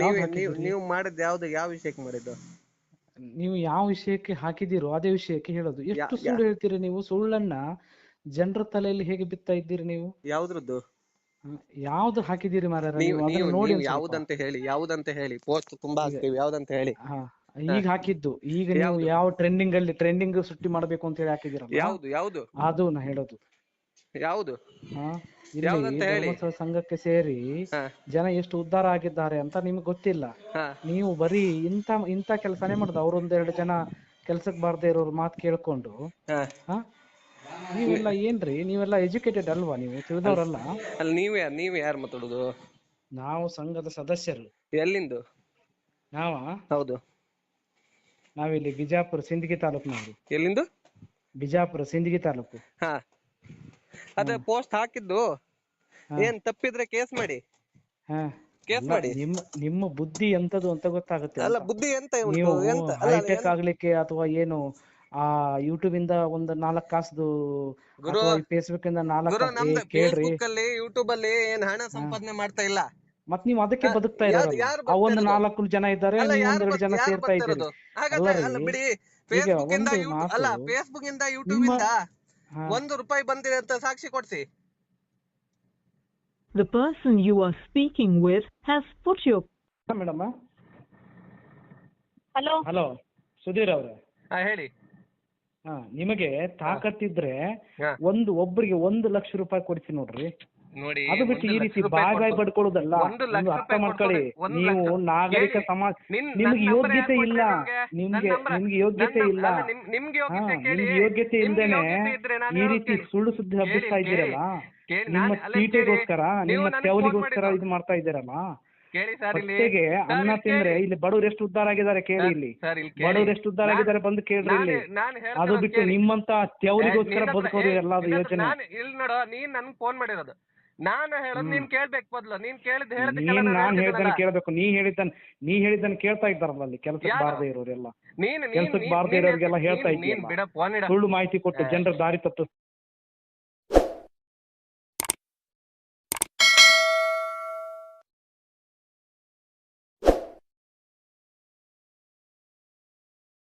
ನೀವು ನೀವು ಮಾಡಿದ್ದು ಯಾವ್ದು ಯಾವ ವಿಷಯಕ್ಕೆ ಮಾಡಿದ್ದು? ನೀವು ಯಾವ ವಿಷಯಕ್ಕೆ ಹಾಕಿದಿರೋ ಅದೇ ವಿಷಯಕ್ಕೆ ಹೇಳೋದು. ಎಷ್ಟು ಸುಳ್ಳು ಹೇಳ್ತೀರಿ ನೀವು? ಸುಳ್ಳನ್ನ ಜನರ ತಲೆಯಲ್ಲಿ ಹೇಗೆ ಬಿತ್ತಾ ಇದ್ದೀರಿ ನೀವು? ಯಾವ್ದ್ರದ್ದು? ಯಾವ್ದು ಹಾಕಿದಿರಿ ಮಾರ ನೀವು ನೋಡಿ. ಯಾವ್ದಂತ ಹೇಳಿ ಯಾವ್ದಂತ ಹೇಳಿ. ಪೋಸ್ಟ್ ತುಂಬಾ ಹಾಕ್ತೀವಿ ಯಾವ್ದಂತ ಹೇಳಿ. ಈಗ ಹಾಕಿದ್ದು. ಈಗ ನೀವು? ಯಾವ ಟ್ರೆಂಡಿಂಗ್ ಅಲ್ಲಿ ಟ್ರೆಂಡಿಂಗ್ ಸುಟ್ಟಿ ಮಾಡ್ಬೇಕು ಅಂತ ಹೇಳಿ ಹಾಕಿದಿರ ಯಾವ್ದು ಯಾವ್ದು? ಅದು ನಾ ಹೇಳೋದು. ಯಾವ್ದು? ಹಾ ಇಲ್ಲಿ ಯಾವ್ದಂತ ಹೇಳಿ. ಧರ್ಮಸ್ಥಳ ಸಂಘಕ್ಕೆ ಸೇರಿ ಹಾ. ಜನ ಎಷ್ಟು ಉದ್ಧಾರ ಆಗಿದ್ದಾರೆ ಅಂತ ನಿಮ್ಗೆ ಗೊತ್ತಿಲ್ಲ. ಹಾ. ನೀವು ಬರೀ ಇಂತ ಇಂತ ಕೆಲಸನೇ ಮಾಡುದು. ಅವ್ರೊಂದೆರಡು ಜನ ಕೆಲ್ಸಕ್ಕೆ ಬಾರ್ದೇ ಇರೋರ್ ಮಾತು ಕೇಳ್ಕೊಂಡು. ಹಾ. ಹಾ? ನೀವೆಲ್ಲ ಏನ್ರಿ? ನೀವೆಲ್ಲ ಎಜುಕೇಟೆಡ್ ಅಲ್ವಾ ನೀವು? ತಿಳಿದವರಲ್ಲ? ಅಲ್ಲಿ ನೀವು ಯಾರು ನೀವು ಯಾರು ಮಾತಾಡುದು? ನಾವು ಸಂಘದ ಸದಸ್ಯರು. ಎಲ್ಲಿಂದು? ನಾವ? ಹೌದು. ನಾವಿಲ್ಲಿ ಬಿಜಾಪುರ ಸಿಂದಗಿ ತಾಲೂಕಿನವರು. ಎಲ್ಲಿಂದು? ಬಿಜಾಪುರ ಸಿಂದಗಿ ತಾಲೂಕು. ಹಾ. ಅದೇ ಪೋಸ್ಟ್ ಹಾಕಿದ್ದು. ಏನ್ ತಪ್ಪಿದ್ರೆ ಕೇಸ್ ಮಾಡಿ. ಹಾ. ಕೇಸ್ ಮಾಡಿ. ನಿಮ್ಮ ನಿಮ್ಮ ಬುದ್ಧಿ ಎಂತದು ಅಂತ ಗೊತ್ತಾಗುತ್ತೆ ಅಲ್ಲ. ಬುದ್ಧಿ ಎಂತ ನೀವು ಎಂತ? ಅಲ್ಲ ಹೈಟೆಕ್ ಆಗ್ಲಿಕ್ಕೆ ಅಥವಾ ಏನು ಆ ಯೂಟ್ಯೂಬ್ ಇಂದ ಒಂದು ನಾಲ್ಕು ಕಾಸುದು ಗುರು, ಅಥವಾ ಫೇಸ್ಬುಕ್ ಇಂದ ನಾಲ್ಕು ಗುರು ಕಾಸು- ನಮ್ದು ಏ, ಕೇಳ್ರಿ. ಫೇಸ್ಬುಕ್ ಅಲ್ಲಿ ಯೂಟ್ಯೂಬ್ ಅಲ್ಲಿ ಏನ್ ಹಣ ಸಂಪಾದನೆ ಮಾಡ್ತಾ ಇಲ್ಲ. ಮತ್ ನೀವು ಅದಕ್ಕೆ ಹಾ, ಬದುಕ್ತಾ ಯಾರು- ಒಂದ್ ಯಾರು ಆ ಒಂದು? ನಾಲ್ಕು ಜನ ಇದ್ದಾರೆ ಅಲ್ಲ ನೀವು ಯಾರು ಒಂದೆರಡು ಜನ ಯಾರು ಸೇರ್ತಾ ಇದ್ದೀರಿ. ಹಾಗಾದ್ರೆ ಅಲ್ಲ ಅಲ್ಲ ರೀ, ಬಿಡಿ. ಈಗ ಫೇಸ್ಬುಕ್ ಇಂದ ಒಂದು ಯೂಟ್ಯೂಬ್ ಮಾತು. ಅಲ್ಲ ಫೇಸ್ಬುಕ್ ಇಂದ ಯೂಟ್ಯೂಬ್ ನಿಮ್ಮ- ಇಂದ. ಒಂದು ರೂಪಾಯಿ ಬಂದಿದೆ ಅಂತ ಸಾಕ್ಷಿ ಕೊಡ್ಸಿ. The person you are speaking with has put your madam hello hello Sudhir ಅವ್ರೆ. ಹಾ ಹೇಳಿ. ಹಾ ನಿಮಗೆ ತಾಕತ್ತಿದ್ರೆ ಹಾ. ಒಂದು ಒಬ್ಬರಿಗೆ ಒಂದು ಲಕ್ಷ ರೂಪಾಯಿ ಕೊಡ್ತೀನಿ ನೋಡ್ರಿ. ನೋಡಿ ಅದು ಬಿಟ್ಟು ಈ ರೀತಿ ಬಾಯ್ ಕೊಡ್ಬೋದು. ಒಂದು ಲಕ್ಷ ಅರ್ಥ ಮಾಡ್ಕೊಳ್ಳಿ. ನೀವು ನಾಗರಿಕ ಸಮಾಜ ನಿಮ್ಗೆ ಯೋಗ್ಯತೆ ಇಲ್ಲ. ನಿಮ್ಗೆ ನಿಮ್ಗೆ ಯೋಗ್ಯತೆ ಇಲ್ಲ. ನಿಮ್ಗೆ ಯೋಗ್ಯತೆ ಕೇಳಿ. ಯೋಗ್ಯತೆ ನಿಮ್ಗೆ ಇಲ್ದೇನೆ ಈ ರೀತಿ ಸುಳ್ಳು ಸುದ್ದಿ ಹಬ್ಬಿಸ್ತಾ. ಇದ್ದೀರಲ್ಲ? ನಿಮ್ಮ ಸೀಟೆಗೋಸ್ಕರ ನಿಮ್ಮ ತೆವರಿಗೋಸ್ಕರ ಇದು ಮಾಡ್ತಾ ಇದ್ದೀರಲ್ಲ? ಜೊತೆಗೆ ಹೊಟ್ಟೆಗೆ ಅನ್ನ ತಿಂದ್ರೆ. ಇಲ್ಲಿ ಬಡವ್ರು ಎಷ್ಟು ಉದ್ದಾರ ಆಗಿದ್ದಾರೆ ಕೇಳಿ ಇಲ್ಲಿ. ಬಡವ್ರು ಎಷ್ಟು ಉದ್ದಾರ ಆಗಿದ್ದಾರೆ ಬಂದು ಕೇಳ್ರಿ ಇಲ್ಲಿ. ಅದು ಬಿಟ್ಟು ನಿಮ್ಮಂತ ತೆವರಿಗೋಸ್ಕರ ಬದುಕೋದು ಎಲ್ಲಾದ್ರೂ ಎಲ್ಲ ಯೋಚನೆ ಇಲ್ಲಿ ನೋಡೋ ನೀನ್ ನನ್ಗೆ ಫೋನ್ ಮಾಡಿರೋದು. ನಾನು ಹೇಳೋದು ನೀನ್ ಕೇಳ್ಬೇಕು ಮೊದ್ಲು. ನೀನ್ ಕೇಳಿದ್ ನೀನ್ ನಾನು ನಾನ್ ಹೇಳ್ದನ್ನ ಹೇಳ್ತಿದ್ದೀನಲ್ಲ. ಕೇಳ್ಬೇಕು. ನೀ ಹೇಳಿದ್ದನ್ ನೀ ಹೇಳಿದ್ದನ್ನ ಕೇಳ್ತಾ ಇದ್ದಾರಲ್ಲ ಅಲ್ಲಿ ಕೆಲ್ಸಕ್ಕೆ ಯಾರು? ಬಾರದೇ ಇರೋರೆಲ್ಲ. ನೀನ್ ನೀನ್- ಕೆಲಸಕ್ಕೆ ನೀನ್- ಬಾರದೇ ನೀನ್ ಇರೋರಿಗೆಲ್ಲ ಹೇಳ್ತಾ ನೀನ್- ನೀನ್ ಇಡ ಸುಳ್ಳು ಮಾಹಿತಿ ಕೊಟ್ಟು ಜನರ ದಾರಿ ತಪ್ಪಿಸ್